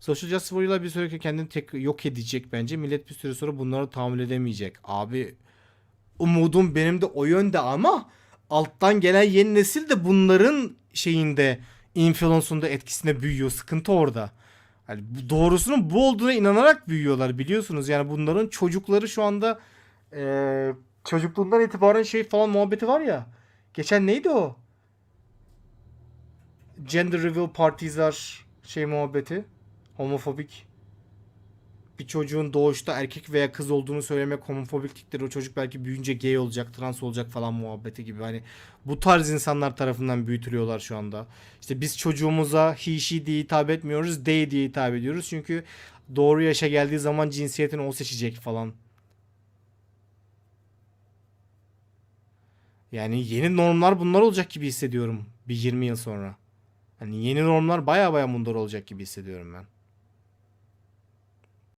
Social Justice Warrior'lar bir süre kendini tek yok edecek bence. Millet bir süre sonra bunları tahammül edemeyecek. Abi umudum benim de o yönde ama alttan gelen yeni nesil de bunların şeyinde influence'unda etkisinde büyüyor. Sıkıntı orada. Yani doğrusunun bu olduğuna inanarak büyüyorlar biliyorsunuz. Yani bunların çocukları şu anda eee, çocukluğundan itibaren şey falan muhabbeti var ya. Geçen neydi o? Gender reveal partizler şey muhabbeti. Homofobik. Bir çocuğun doğuşta erkek veya kız olduğunu söylemek homofobikliktir. O çocuk belki büyüyünce gay olacak, trans olacak falan muhabbeti gibi. Hani bu tarz insanlar tarafından büyütülüyorlar şu anda. İşte biz çocuğumuza he she diye hitap etmiyoruz, they diye hitap ediyoruz. Çünkü doğru yaşa geldiği zaman cinsiyetini o seçecek falan. Yani yeni normlar bunlar olacak gibi hissediyorum bir 20 yıl sonra. Hani yeni normlar baya baya bunlar olacak gibi hissediyorum ben.